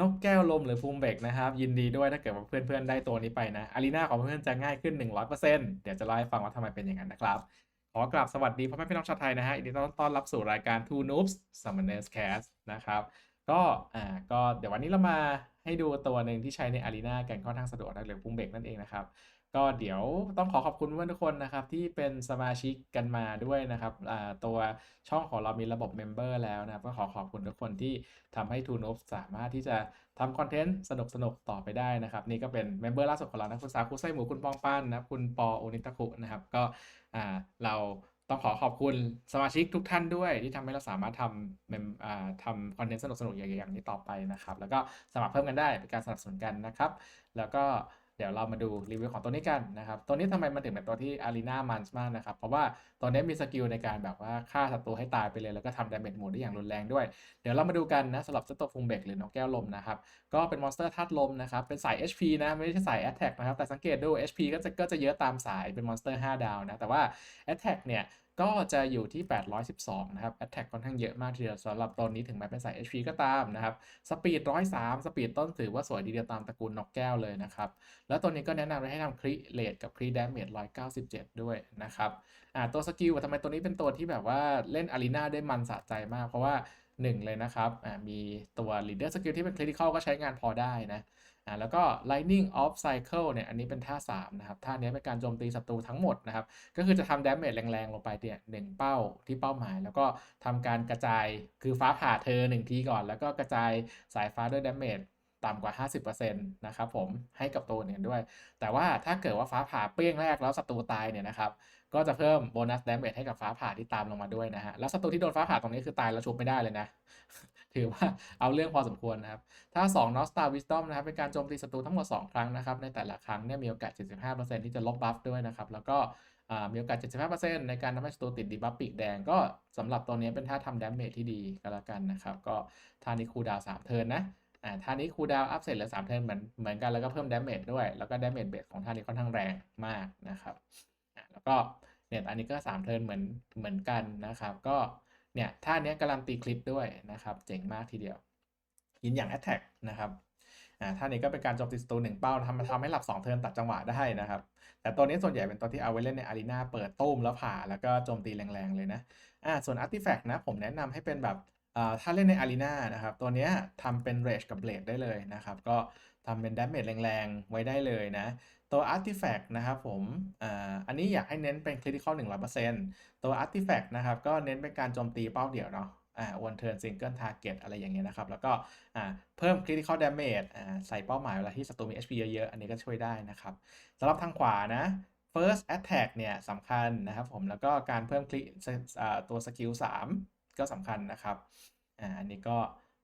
นกแก้วลมหรือภูมิเบกนะครับ ยินดีด้วยถ้าเกิดว่าเพื่อนๆ ได้ตัวนี้ไปนะอารีนาของเพื่อนๆจะง่ายขึ้น 100%เดี๋ยวจะเล่าให้ฟังว่าทำไมเป็นอย่างนั้นนะครับ ขอกราบสวัสดีพ่อแม่พี่น้องชาวไทยนะฮะยินดีต้อนรับสู่รายการ Two Noobs Summoners Cast นะครับ ก็อ่าก็เดี๋ยววันนี้เรามาให้ดูตัวหนึ่งที่ใช้ในอารีนากันค่อนข้างสะดวกนะหรือภูมิเบกนั่นเองนะครับ ก็เดี๋ยวต้องขอขอบคุณเพื่อนทุกคนนะครับ ที่เป็นสมาชิกกันมาด้วยนะครับอ่าตัวช่องของเรามีระบบเมมเบอร์แล้วนะครับก็ขอขอบคุณทุกคนที่ทำให้ t o n o b สามารถที่จะทำคอนเทนต์สนุกๆต่อไปได้นะครับ นี่ก็เป็นเมมเบอร์ล่าสุดของเรานะคุณสาคุณไส้หมูคุณปองป้านนะครับคุณปอโอนิตะคุนะครับก็อ่าเรา ต้องขอขอบคุณสมาชิกทุกท่านด้วย ที่ทำให้เราสามารถทำเมมทำคอนเทนต์สนุกๆอย่างนี้ต่อไปนะครับ แล้วก็สมัครเพิ่มกันได้เป็นการสนับสนุนกันนะครับ แล้วก็ เดี๋ยวเรามาดูรีวิวของตัวนี้กันนะครับ ตัวนี้ทำไมมันถึงเป็นตัวที่อารีนามันมากนะครับ เพราะว่าตัวนี้มีสกิลในการแบบว่าฆ่าศัตรูให้ตายไปเลย แล้วก็ทำดาเมจหมู่ได้อย่างรุนแรงด้วย เดี๋ยวเรามาดูกันนะสำหรับเจ้าตัวฟุงเบกหรือนกแก้วลมนะครับ ก็เป็นมอนสเตอร์ธาตุลมนะครับ เป็นสาย HP นะ ไม่ใช่สาย Attack นะครับ แต่สังเกตดู HP ก็จะก็จะเยอะตามสายเป็นมอนสเตอร์5ดาวนะ แต่ว่า Attack เนี่ย ก็จะอยู่ที่ 812 นะครับ Attack ค่อนข้างเยอะมากทีเดียวสำหรับตอนนี้ถึงแม้เป็นสาย HP ก็ตามนะครับ สปีด 103 สปีดต้นถือว่าสวยดีเดียวตามตระกูลนกแก้วเลยนะครับ แล้วตัวนี้ก็แนะนำให้ทำคริเลดกับคริดาเมจ197 ด้วยนะครับ อ่าตัวสกิลทำไมตัวนี้เป็นตัวที่แบบว่าเล่นอารีนาได้มันสะใจมาก เพราะว่า 1 เลยนะครับอ่ามีตัว leader skill ที่เป็น critical ก็ใช้งานพอได้นะอ่าแล้วก็ lightning of cycle เนี่ยอันนี้เป็นท่า 3 นะครับ ท่านี้เป็นการโจมตีศัตรูทั้งหมดนะครับ ก็คือจะทำ damage แรงๆ ลงไปเนี่ยหนึ่งเป้าที่เป้าหมาย แล้วก็ทำการกระจายคือฟ้าผ่าเธอหนึ่งทีก่อน แล้วก็กระจายสายฟ้าด้วย damage ต่ำกว่า 50%นะครับผมให้กับตัวเนี่ยด้วย แต่ว่าถ้าเกิดว่าฟ้าผ่าเปรี้ยงแรกแล้วศัตรูตายเนี่ยนะครับก็จะเพิ่มโบนัส damage ให้กับฟ้าผ่าที่ตามลงมาด้วยนะฮะแล้วศัตรูที่โดนฟ้าผ่าตรงนี้คือตายแล้วชุบไม่ได้เลยนะ ถือว่าเอาเรื่องพอสมควรนะครับ ถ้า2 North Star Wisdom นะครับเป็นการโจมตีศัตรูทั้งหมด 2 ครั้งนะครับ ในแต่ละครั้งเนี่ยมีโอกาส 75%ที่จะลบบัฟด้วยนะครับ แล้วก็มีโอกาส 75%ในการทำให้ศัตรูติดดีบัฟปีกแดงก็สำหรับตัวนี้เป็นท่าทำ damage ที่ดีก็แล้วกันนะครับ ก็ท่านี้คูลดาวน์3เทิร์นนะ อ่าท่านี้คูลดาวน์อัพเสร็จเหลือ3เทิร์นเหมือนเหมือนกันแล้วก็เพิ่ม damage ด้วย แล้วก็ damage base ของท่านี้ค่อนข้างแรงมากนะครับอ่าแล้วก็เนี่ยอันนี้ก็3เทิร์นเหมือนเหมือนกันนะครับ ก็เนี่ยท่านี้การันตีคลิปด้วยนะครับ เจ๋งมากทีเดียวยินอย่าง attack นะครับอ่าท่านี้ก็เป็นการโจมตีศัตรูหนึ่งเป้าทำทำให้หลับ 2 เทิร์นตัดจังหวะได้นะครับ แต่ตัวนี้ส่วนใหญ่เป็นตัวที่เอาไว้เล่นในอารีนาเปิดตุ้มแล้วผ่าแล้วก็โจมตีแรงๆเลยนะอ่าส่วน artifact นะผมแนะนำให้เป็นแบบ ถ้าเล่นในอารีนานะครับ ตัวนี้ทำเป็น rage กับ blade ได้เลยนะครับ ก็ทำเป็น damage แรงๆ ไว้ได้เลยนะ ตัว artifact นะครับผมออันนี้อยากให้เน้นเป็น critical 100%ตัว artifact นะครับ ก็เน้นเป็นการโจมตีเป้าเดี่ยวเนาะอ่า one turn single target อะไรอย่างเงี้ยนะครับ แล้วก็อ่าเพิ่ม critical damage อ่าใส่เป้าหมายเวลาที่ศัตรูมี HP เยอะๆ อันนี้ก็ช่วยได้นะครับสำหรับทางขวานะ first attack เนี่ยสำคัญนะครับผมแล้วก็การเพิ่มคลิอ่าตัวสกิล3 ก็สำคัญนะครับอ่าอันนี้ก็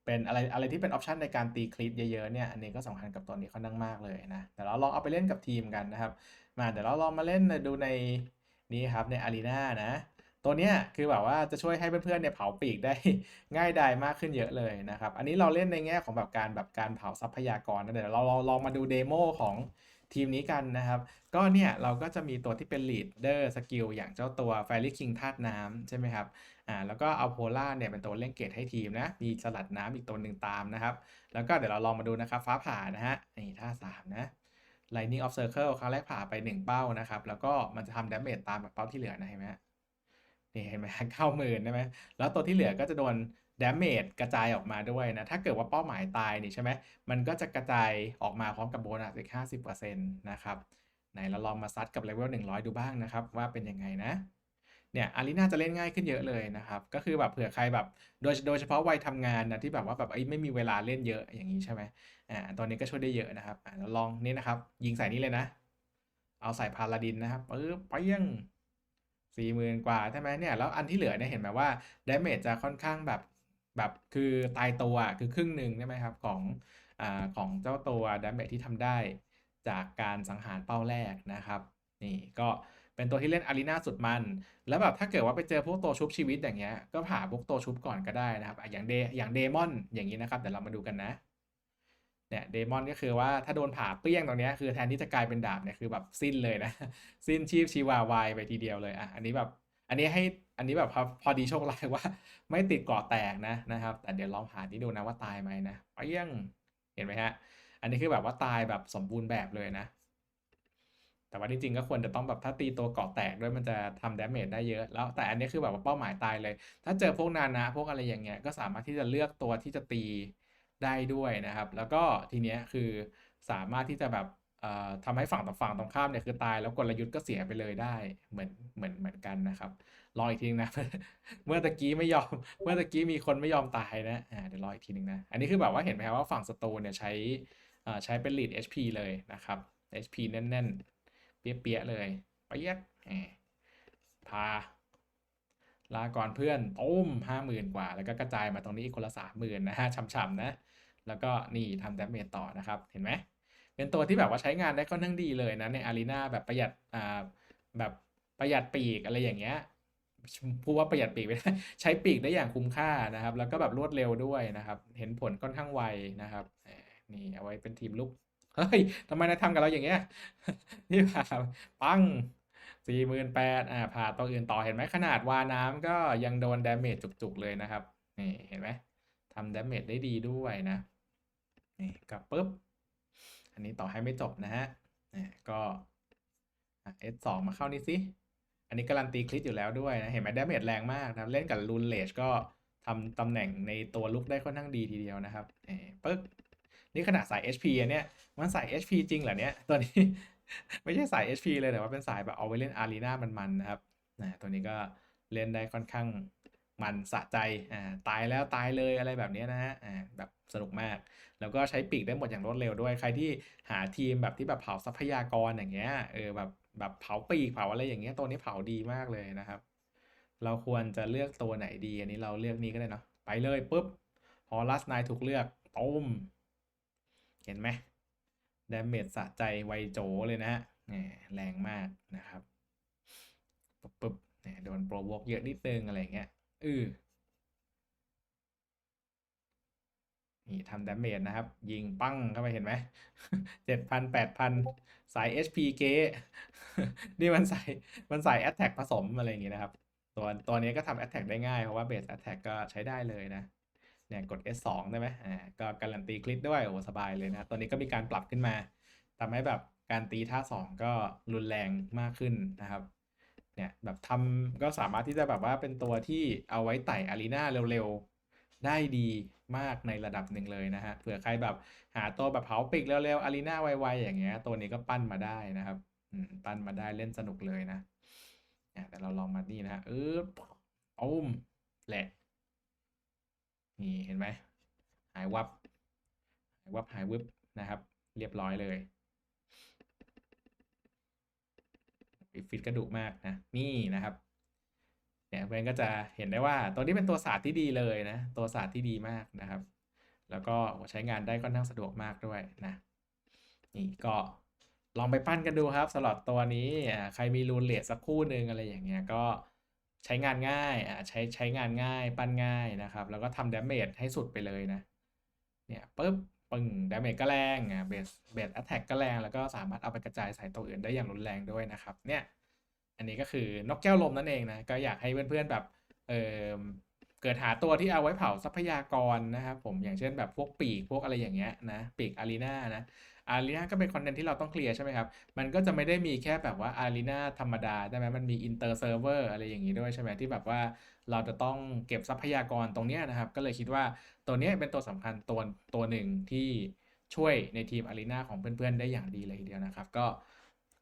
เป็นอะไรอะไรที่เป็นออปชันในการตีคลิปเยอะๆเนี่ยอันนี้ก็สำคัญกับตัวนี้ค่อนข้างมากเลยนะเดี๋ยวเราลองเอาไปเล่นกับทีมกันนะครับ มาเดี๋ยวเราลองมาเล่นดูในนี้ครับในอารีนานะตัวเนี้ยคือแบบว่าจะช่วยให้เพื่อนๆเนี่ยเผาปีกได้ง่ายดายมากขึ้นเยอะเลยนะครับ อันนี้เราเล่นในแง่ของแบบการแบบการเผาทรัพยากรนะเดี๋ยวเราลองลองมาดูเดโมของ ทีมนี้กันนะครับ ก็เนี่ยเราก็จะมีตัวที่เป็น leader skill อย่างเจ้าตัว Fairy King ธาตุน้ำใช่ไหมครับอ่าแล้วก็เอาโพล่าเนี่ยเป็นตัวเล่นเกตให้ทีมนะ มีสลัดน้ำอีกตัวหนึ่งตามนะครับ แล้วก็เดี๋ยวเราลองมาดูนะครับ ฟ้าผ่านะฮะนี่ท่าสามนะ Lightning of Circle ครั้งแรกผ่าไป 1 เป้านะครับ แล้วก็มันจะทำดาเมจตามกับเป้าที่เหลือนะเห็นไหมนี่เห็นไหมเข้าหมื่นได้ไหมแล้วตัวที่เหลือก็จะโดน ดาเมจกระจายออกมาด้วยนะ ถ้าเกิดว่าเป้าหมายตายนี่ใช่ไหมมันก็จะกระจายออกมาพร้อมกับโบนัสอีก 50%นะครับไหนเราลองมาซัดกับเลเวล100 ดูบ้างนะครับ ว่าเป็นยังไงนะเนี่ยอารีนาจะเล่นง่ายขึ้นเยอะเลยนะครับ ก็คือแบบเผื่อใครแบบโดยโดยเฉพาะวัยทำงานนะที่แบบว่าแบบไม่มีเวลาเล่นเยอะอย่างนี้ใช่ไหมอ่าตอนนี้ก็ช่วยได้เยอะนะครับอ่าเราลองนี่นะครับ ยิงใส่นี่เลยนะ เอาใส่พาลาดินนะครับปึ๊บไปยังสี่หมื่นกว่าใช่ไหมเนี่ยแล้วอันที่เหลือเนี่ยเห็นไหมว่าดาเมจจะค่อนข้างแบบ แบบคือตายตัวคือครึ่งหนึ่งใช่ไหมครับของอของเจ้าตัวดาเมจที่ทำได้จากการสังหารเป้าแรกนะครับ นี่ก็เป็นตัวที่เล่นอารีนาสุดมัน แล้วแบบถ้าเกิดว่าไปเจอพวกตัวชุบชีวิตอย่างเงี้ย ก็ผ่าพวกตัวชุบก่อนก็ได้นะครับ อย่างเดอย่างเดมอนอย่างนี้นะครับ เดี๋ยวเรามาดูกันนะ เนี่ยเดมอนก็คือว่าถ้าโดนผ่าเปี้ยงตรงนี้คือแทนที่จะกลายเป็นดาบเนี่ยคือแบบสิ้นเลยนะ สิ้นชีพชีวาวายไปทีเดียวเลยอะ อันนี้แบบ อันนี้ให้ อันนี้แบบพอพอดีโชคร้ายว่า ไม่ติดเกาะแตกนะนะครับ แต่เดี๋ยวลองผ่านี้ดูนะว่าตายไหมนะเปี้ยงเห็นไหมฮะ อันนี้คือแบบว่าตายแบบสมบูรณ์แบบเลยนะ แต่ว่าจริงๆก็ควรจะต้องแบบถ้าตีตัวเกาะแตกด้วยมันจะทำดาเมจได้เยอะ แล้วแต่อันนี้คือแบบว่าเป้าหมายตายเลย ถ้าเจอพวกนานะพวกอะไรอย่างเงี้ยก็สามารถที่จะเลือกตัวที่จะตีได้ด้วยนะครับ แล้วก็ทีเนี้ยคือสามารถที่จะแบบ ทำให้ฝั่งต่อฝั่งตรงข้ามเนี่ยคือตายแล้วกลยุทธ์ก็เสียไปเลยได้เหมือนเหมือนเหมือนกันนะครับ รออีกทีนึงนะ เมื่อตะกี้ไม่ยอม เมื่อตะกี้มีคนไม่ยอมตายนะอ่าเดี๋ยวรออีกทีนึงนะ อันนี้คือแบบว่าเห็นไหมครับว่าฝั่งศัตรูเนี่ยใช้ใช้เป็น lead HP เลยนะครับ HP แน่นๆ เปี้ยๆเลยเปี๊ยกพา ลาก่อนเพื่อนตุ้มห้าหมื่นกว่า แล้วก็กระจายมาตรงนี้อีกคนละสามหมื่นนะฮะช่ำๆนะ แล้วก็นี่ทำแดาเมจต่อนะครับ เห็นไหม เป็นตัวที่แบบว่าใช้งานได้ค่อนข้างดีเลยนะในอารีนาแบบประหยัดอ่าแบบประหยัดปีกอะไรอย่างเงี้ยพูดว่าประหยัดปีกไม่ได้ใช้ปีกได้อย่างคุ้มค่านะครับ แล้วก็แบบรวดเร็วด้วยนะครับ เห็นผลค่อนข้างไวนะครับนี่เอาไว้เป็นทีมลุกเฮ้ยทำไมนายทำกับเราอย่างเงี้ยนี่ผ่าปังสี่หมื่นแปดอ่าผ่าตัวอื่นต่อเห็นไหมขนาดวาน้ำก็ยังโดนดาเมจจุกๆเลยนะครับนี่เห็นไหมทำดาเมจได้ดีด้วยนะนี่กับปุ๊บ อันนี้ต่อให้ไม่จบนะฮะอ่าก็อะ S2 มาเข้านี่สิ อันนี้การันตีคลิปอยู่แล้วด้วยนะ เห็นไหมดาเมจแรงมากนะเล่นกับรูนเลชก็ทำตำแหน่งในตัวลุกได้ค่อนข้างดีทีเดียวนะครับเออปึ๊กนี่ขนาดสาย HP อันเนี้ยมันสาย HP จริงเหรอเนี้ยตัวนี้ ไม่ใช่สาย HP เลยแต่ว่าเป็นสายแบบเอาไว้เล่นอารีนามันๆนะครับนะตัวนี้ก็เล่นได้ค่อนข้าง มันสะใจอ่าตายแล้วตายเลยอะไรแบบนี้นะฮะอ่าแบบสนุกมาก แล้วก็ใช้ปีกได้หมดอย่างรวดเร็วด้วยใครที่หาทีมแบบที่แบบเผาทรัพยากรอย่างเงี้ยเออแบบแบบเผาปีกเผาอะไรอย่างเงี้ยตัวนี้เผาดีมากเลยนะครับ เราควรจะเลือกตัวไหนดี อันนี้เราเลือกนี้ก็ได้เนาะไปเลยปุ๊บฮอลัสนายถูกเลือกต้ม เห็นไหมดาเมจสะใจไวโจเลยนะฮะแหมแรงมากนะครับปุ๊บปุ๊บเนี่ยโดนโปรวกเยอะนิดนึงอะไรเงี้ย อือนี่ทำดาเมจนะครับ ยิงปั้งเข้าไปเห็นไหมเจ็ดพันแปดพันสาย HP เก๊นี่มันสายมันสาย Attack ผสมอะไรอย่างงี้นะครับ ตัวตัวนี้ก็ทำ Attack ได้ง่าย เพราะว่า Base Attack ก็ใช้ได้เลยนะ เนี่ยกด S2 ได้ไหมอ่าก็การันตีคลิปด้วย โอ้สบายเลยนะ ตัวนี้ก็มีการปรับขึ้นมาทำให้แบบการตีท่า 2 ก็รุนแรงมากขึ้นนะครับ เนี่ยแบบทำก็สามารถที่จะแบบว่าเป็นตัวที่เอาไว้ไต่อารีนาเร็วๆ ได้ดีมากในระดับหนึ่งเลยนะฮะเผื่อใครแบบหาตัวแบบเผาปิกเร็วๆอารีนาไวๆอย่างเงี้ยตัวนี้ก็ปั้นมาได้นะครับอืปั้นมาได้เล่นสนุกเลยนะเนี่ยแต่เราลองมานี่นะฮะเอออุ้มแหละนี่เห็นไหมหายวับหายวับหายวึบนะครับ เรียบร้อยเลย ฟิตกระดูกมากนะนี่นะครับเนี่ยเพื่อนก็จะเห็นได้ว่าตัวนี้เป็นตัวศาสตร์ที่ดีเลยนะ ตัวศาสตร์ที่ดีมากนะครับ แล้วก็ใช้งานได้ค่อนข้างสะดวกมากด้วยนะ นี่ก็ลองไปปั้นกันดูครับสำหรับตัวนี้ใครมีรูนเลทสักคู่หนึ่งอะไรอย่างเงี้ยก็ใช้งานง่ายอ่าใช้ใช้งานง่ายปั้นง่ายนะครับ แล้วก็ทำดาเมจให้สุดไปเลยนะ เนี่ยปึ๊บ ปึ้งดาเมจก็แรงอะเบสเบสแอตแทกก็แรงแล้วก็สามารถเอาไปกระจายใส่ตัวอื่นได้อย่างรุนแรงด้วยนะครับ เนี่ย อันนี้ก็คือนกแก้วลมนั่นเองนะก็อยากให้เพื่อนๆแบบเออเกิดหาตัวที่เอาไว้เผาทรัพยากรนะครับผมอย่างเช่นแบบพวกปีกพวกอะไรอย่างเงี้ยนะปีกอารีนานะ อารีนาก็เป็นคอนเทนต์ที่เราต้องเคลียร์ใช่ไหมครับ มันก็จะไม่ได้มีแค่แบบว่าอารีนาธรรมดาใช่ไหมมันมีอินเตอร์เซิร์ฟเวอร์อะไรอย่างนี้ด้วยใช่ไหมที่แบบว่าเราจะต้องเก็บทรัพยากรตรงนี้นะครับ ก็เลยคิดว่าตัวนี้เป็นตัวสำคัญตัวตัวหนึ่งที่ช่วยในทีมอารีนาของเพื่อนๆได้อย่างดีเลยทีเดียวนะครับ ก็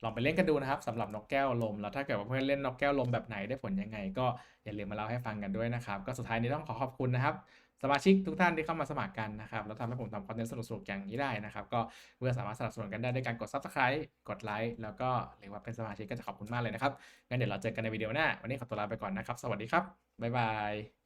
ลองไปเล่นกันดูนะครับสำหรับนกแก้วลม แล้วถ้าเกิดว่าเพื่อนเล่นนกแก้วลมแบบไหนได้ผลยังไง ก็อย่าลืมมาเล่าให้ฟังกันด้วยนะครับ ก็สุดท้ายนี้ต้องขอขอบคุณนะครับสมาชิกทุกท่านที่เข้ามาสมัครกันนะครับแล้วทำให้ผมทำคอนเทนต์สนุกๆอย่างนี้ได้นะครับก็เพื่อสามารถสนับสนุนกันได้ด้วยการกด subscribe กดไลค์แล้วก็หรือว่าเป็นสมาชิกก็จะขอบคุณมากเลยนะครับงั้นเดี๋ยวเราเจอกันในวิดีโอหน้า วันนี้ขอตัวลาไปก่อนนะครับ สวัสดีครับบ๊ายบาย